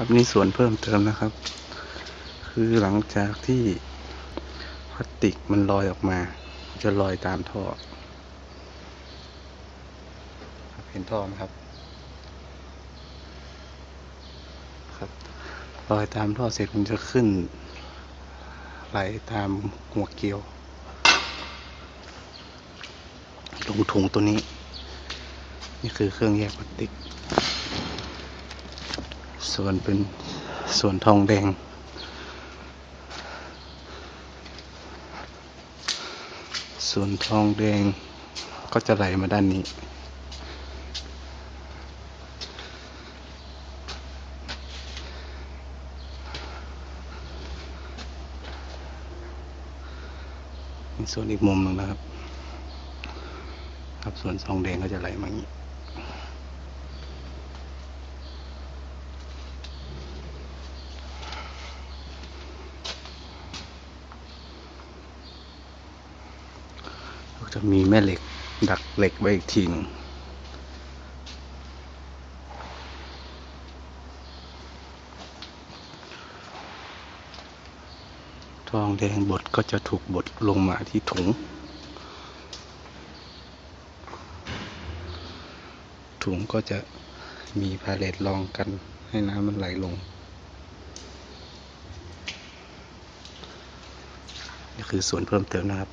ครับ นี่ส่วนเพิ่มเติมนะครับ คือหลังจากที่พลาสติกมันลอยออกมา จะลอยตามท่อเห็นท่อไหมครับ ครับลอยตามท่อเสร็จมันจะขึ้น ไหลตามหัวเกลียวลงถุงตัวนี้ นี่คือเครื่องแยกพลาสติก ส่วนเป็นส่วนทองแดง ส่วนทองแดงก็จะไหลมาด้านนี้มีส่วนอีกมุมหนึ่งนะครับ ครับส่วนทองแดงก็จะไหลมาอย่างนี้ จะมีแม่เหล็กดักเหล็กไว้อีกทีหนึ่งทองแดงบดก็จะถูกบดลงมาที่ถุง ถุงก็จะมีพาเลตรองกันให้น้ำมันไหลลง นี่คือส่วนเพิ่มเติมนะครับ